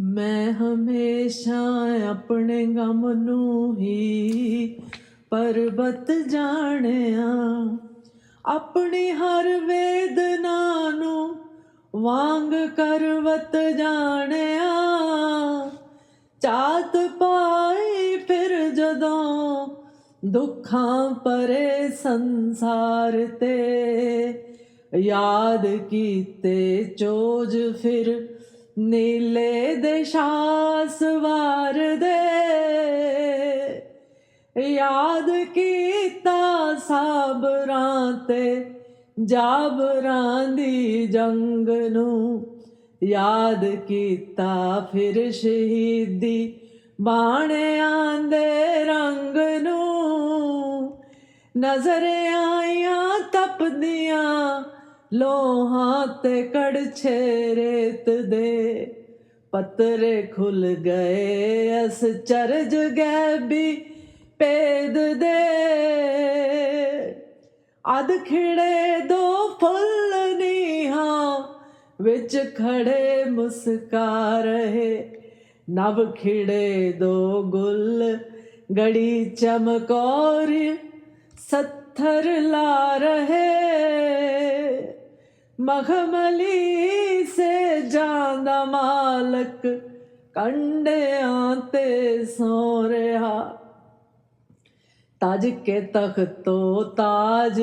ਮੈਂ ਹਮੇਸ਼ਾ ਆਪਣੇ ਗਮ ਨੂੰ ਹੀ ਪਰਬਤ ਜਾਣਿਆ। ਆਪਣੀ ਹਰ ਵੇਦਨਾ ਨੂੰ ਵਾਂਗ ਕਰਵਤ ਜਾਣਿਆ। ਚਾਤ ਪਾਈ ਫਿਰ ਜਦੋਂ ਦੁੱਖਾਂ ਪਰੇ ਸੰਸਾਰ ਤੇ, ਯਾਦ ਕੀਤੇ ਚੋਜ ਫਿਰ ਨੀਲੇ ਦੇਸ਼ਾਸ ਵਾਰ ਦੇ ਯਾਦ ਕੀਤਾ ਸਾਬਰਾਂ ਤੇ, ਜਾਬਰਾਂ ਦੀ ਜੰਗ ਨੂੰ। ਯਾਦ ਕੀਤਾ ਫਿਰ ਸ਼ਹੀਦੀ ਬਾਣਿਆਂ ਦੇ ਰੰਗ ਨੂੰ। ਨਜ਼ਰ ਆਈਆਂ ਤਪਦੀਆਂ ਲੋਹਾਂ ਤੇ ਕੜਛੇ ਰੇਤ ਦੇ ਪੱਤਰੇ ਖੁੱਲ ਗਏ। ਅਸ ਚਰਜ ਗਏ ਵੀ ਪੇਦ ਦੇ। ਅਧ ਖਿੜੇ ਦੋ ਫੁੱਲ ਨੀਹਾਂ ਵਿੱਚ ਖੜੇ ਮੁਸਕਾ ਰਹੇ। ਨਵ ਖਿੜੇ ਦੋ ਗੁੱਲ ਗੜੀ ਚਮਕੌਰ ਸੱਥਰ ਲਾ ਰਹੇ। ਮਖਮਲੀ ਸੇ ਜਾਂਦਾ ਮਾਲਕ ਕੰਡਿਆਂ ਤੇ ਸੋ ਰਿਹਾ। ਤਾਜ ਕੇ ਤਖਤੋ ਤਾਜ,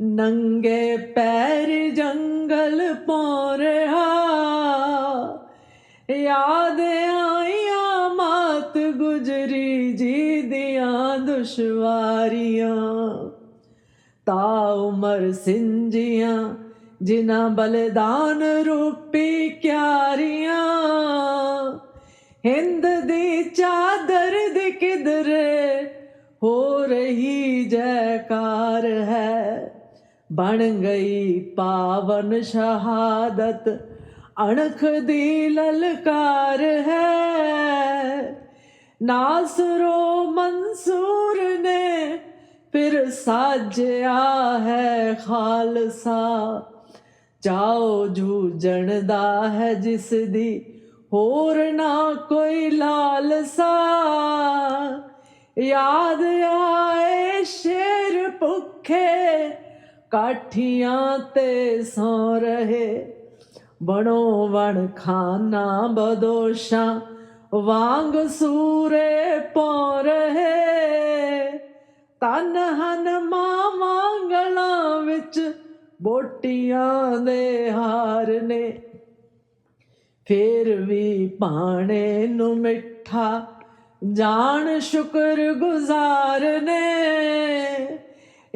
ਨੰਗੇ ਪੈਰ ਜੰਗਲ ਪੌ ਰਿਹਾ। ਯਾਦ ਆਈਆਂ ਮਾਤ ਗੁਜਰੀ ਜੀ ਦੀਆਂ ਦੁਸ਼ਵਾਰੀਆਂ, ਤਾ ਉਮਰ ਸਿੰਜੀਆਂ ਜਿਨ੍ਹਾਂ ਬਲਿਦਾਨ ਰੂਪੀ ਕਿਆਰੀਆਂ, ਹਿੰਦ ਦੀ ਚਾਦਰ ਦੀ ਕਿਧਰੇ ਹੋ ਰਹੀ ਜੈਕਾਰ ਹੈ। ਬਣ ਗਈ ਪਾਵਨ ਸ਼ਹਾਦਤ, ਅਣਖ ਦੀ ਲਲਕਾਰ ਹੈ। ਨਾਸਰੋ ਮਨਸੂਰ ਨੇ ਫਿਰ ਸਾਜਿਆ ਹੈ ਖਾਲਸਾ। ਜਾਓ ਜੂਝਣ ਦਾ ਹੈ ਜਿਸ ਦੀ ਹੋਰ ਨਾ ਕੋਈ ਲਾਲਸਾ। ਯਾਦ ਆਏ ਸ਼ੇਰ ਭੁੱਖੇ, ਕਾਠੀਆਂ ਤੇ ਸੌ ਰਹੇ। ਬਣੋ ਵਣ ਖਾਨਾ ਬਦੋਸ਼ਾਂ ਵਾਂਗ ਸੂਰੇ ਪੌ ਰਹੇ। ਤਨ ਹਨ ਮਾਵਾਂ ਗਲਾਂ ਵਿੱਚ ਬੋਟੀਆਂ ਦੇ ਹਾਰ ਨੇ। ਫੇਰ ਵੀ ਪਾਣੇ ਨੂੰ ਮਿੱਠਾ ਜਾਣ ਸ਼ੁਕਰ ਗੁਜ਼ਾਰ ਨੇ।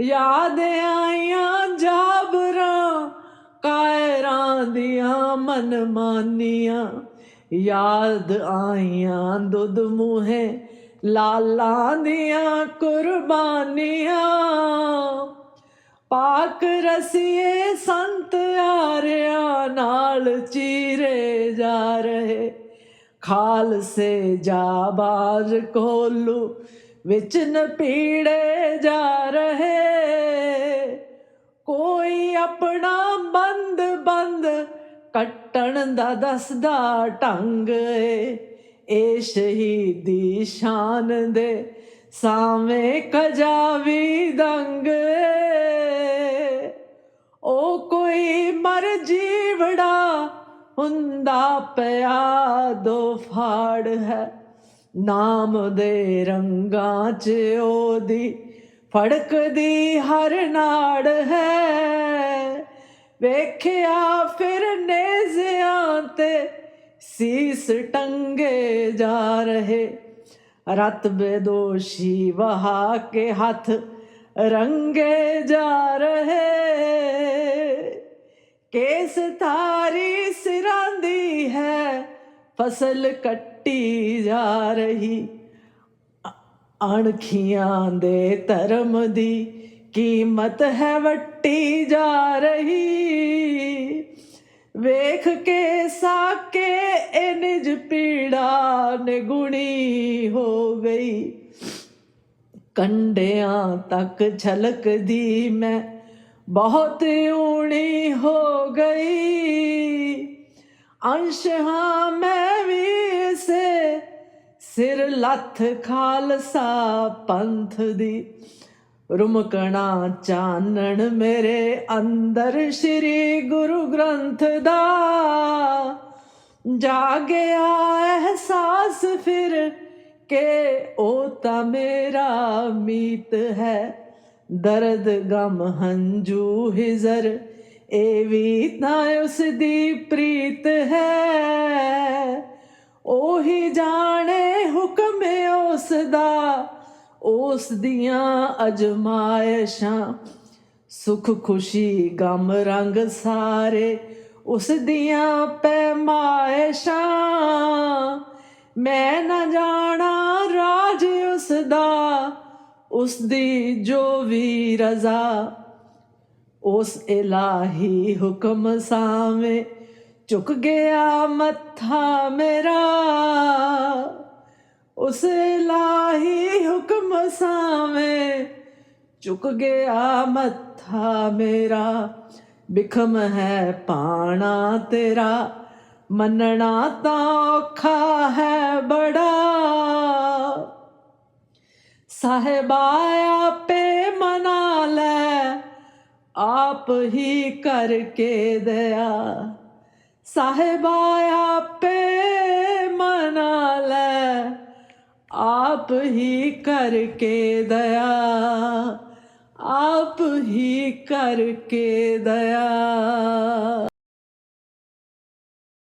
ਯਾਦ ਆਈਆਂ ਜਾਬਰਾਂ, ਕਾਇਰਾਂ ਦੀਆਂ ਮਨਮਾਨੀਆਂ। ਯਾਦ ਆਈਆਂ ਦੁੱਧ ਮੂਹੇ ਲਾਲਾਂ ਦੀਆਂ ਕੁਰਬਾਨੀਆਂ। ਪਾਕ ਰਸੀਏ ਸੰਤ ਆਰਿਆਂ ਨਾਲ ਚੀਰੇ ਜਾ ਰਹੇ। ਖਾਲਸੇ ਜਾਬਾਜ਼ ਕੋਲੂ ਵਿੱਚ ਨਪੀੜੇ ਜਾ ਰਹੇ। ਕੋਈ ਆਪਣਾ ਬੰਦ ਬੰਦ ਕੱਟਣ ਦਾ ਦੱਸਦਾ ਢੰਗ ਏ। ਇਹ ਸ਼ਹੀਦੀ ਸ਼ਾਨ ਦੇ ਸਾਵੇਂ ਕਜਾਵੀ ਦੰਗ। ਏ ਉਹ ਕੋਈ ਮਰ ਜੀਵੜਾ ਹੁੰਦਾ ਪਿਆ, ਦੋ ਫਾੜ ਹੈ ਨਾਮ ਦੇ ਰੰਗਾਂ 'ਚ ਉਹਦੀ। ਫੜਕਦੀ ਹਰ ਨਾੜ ਹੈ। ਵੇਖਿਆ ਫਿਰ ਨੇਜ਼ਿਆਂ ਤੇ ਸੀਸ ਟੰਗੇ ਜਾ ਰਹੇ। ਰਤ ਬੇਦੋਸ਼ੀ ਵਹਾ ਕੇ ਹੱਥ ਰੰਗੇ ਜਾ ਰਹੇ। ਕੇਸ ਤਾਰੀ ਸਿਰਾਂ ਦੀ ਹੈ, ਫਸਲ ਕੱਟੀ ਜਾ ਰਹੀ। ਅਣਖੀਆਂ ਦੇ ਧਰਮ ਦੀ ਕੀਮਤ ਹੈ ਵੱਟੀ ਜਾ ਰਹੀ। ਵੇਖ ਕੇ ਸਾਕੇ ਇਹ ਪੀੜਾ ਨਿਗੁਣੀ ਹੋ ਗਈ। ਕੰਡਿਆਂ ਤੱਕ ਛਲਕਦੀ ਮੈਂ, ਬਹੁਤ ਊਣੀ ਹੋ ਗਈ। ਅੰਸ਼ ਹਾਂ ਮੈਂ ਵੀ ਸੇ ਸਿਰ ਲੱਥ ਖਾਲਸਾ ਪੰਥ ਦੀ ਰੁਮਕਣਾ ਚਾਨਣ ਮੇਰੇ ਅੰਦਰ ਸ੍ਰੀ ਗੁਰੂ ਗ੍ਰੰਥ ਦਾ। ਜਾਗਿਆ ਅਹਿਸਾਸ ਫਿਰ ਕਿ ਉਹ ਤਾਂ ਮੇਰਾ ਮੀਤ ਹੈ। ਦਰਦ ਗਮ ਹੰਝੂ ਹਿਜ਼ਰ, ਇਹ ਵੀ ਤਾਂ ਉਸ ਦੀ ਪ੍ਰੀਤ ਹੈ। ਉਹੀ ਜਾਣੇ ਹੁਕਮ ਉਸ ਦਾ ਉਸ ਦੀਆਂ ਅਜਮਾਇਸ਼ਾਂ, ਸੁਖ ਖੁਸ਼ੀ ਗਮ ਰੰਗ ਸਾਰੇ ਉਸ ਦੀਆਂ ਪੈਮਾਇਸ਼ਾਂ। ਮੈਂ ਨਾ ਜਾਣਾ ਰਾਜ ਉਸ ਦਾ, ਉਸ ਦੀ ਜੋ ਵੀ ਰਜ਼ਾ, ਉਸ ਇਲਾਹੀ ਹੁਕਮ ਸਾਵੇਂ ਝੁਕ ਗਿਆ ਮੱਥਾ ਮੇਰਾ। ਉਸ ਇਲਾਹੀ ਹੁਕਮ ਸਾਵੇਂ ਝੁਕ ਗਿਆ ਮੱਥਾ ਮੇਰਾ, ਬਿਖਮ ਹੈ ਪਾਣਾ ਤੇਰਾ, ਮੰਨਣਾ ਤਾਂ ਔਖਾ ਹੈ ਬੜਾ। ਸਾਹਿਬਾ ਆਪੇ ਮਨਾ ਲੈ, ਆਪ ਹੀ ਕਰਕੇ ਦਇਆ ਸਾਹਿਬਾ ਆਪੇ ਮਨਾ ਲੈ ਆਪ ਹੀ ਕਰਕੇ ਦਇਆ ਆਪ ਹੀ ਕਰਕੇ ਦਇਆ।